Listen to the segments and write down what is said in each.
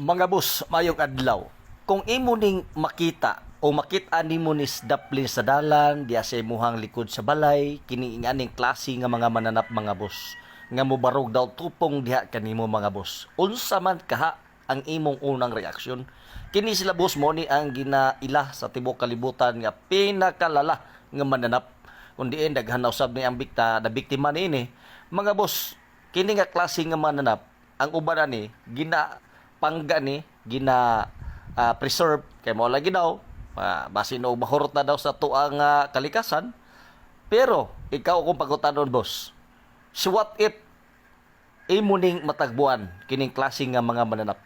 Mga boss, mayong adlaw. Kung imo ning makita o makita nimo ni daplin sa dalan, diya sa imuhang likod sa balay, kini ning klase nga mga mananap mga boss. Nga mobarog daw tupong diha kanimo mga boss. Unsa man kaha ang imong unang reaksyon? Kini sila boss mo ni ang ginaila sa tibok kalibutan nga pinakalala nga mananap. Kundi eh, daghan usab ni ang bikta, na biktima niini. Mga boss, kini nga klase nga mananap, ang uban ni gina pangga ni gina ah, preserve kay mo lagi daw uh, basin og mahurot na daw sa tuang nga kalikasan pero ikaw kung pagutanon boss so what if imo ning matagbuan kining klase nga mga mananap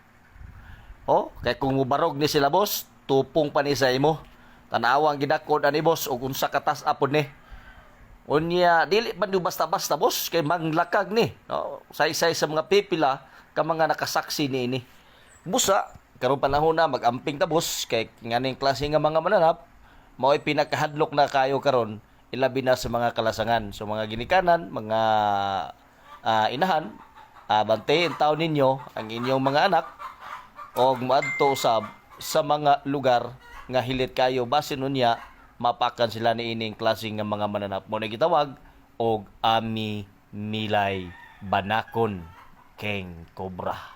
oh kay kung mubarog ni sila boss tupong pa ni sa imo tanawang gidakod ani boss ug unsa katas apod ni Unya, dili man yung basta-basta, boss, kay manglakag ni. No? Say-say sa mga pipila, ka mga nakasaksi ni ini. Busa, karong panahon na, mag-amping ta, boss, kay nga ning klase nga mga mananap, mao'y pinakahadlok na kayo karon ilabi na sa mga kalasangan. So, mga ginikanan, mga ah, inahan, uh, bantayin taon ninyo ang inyong mga anak, o maadto usab sa mga lugar nga hilit kayo. Basin nunya mapakan sila ni ining klase nga mga mananap. Mo na gitawag og ami milay banakon keng cobra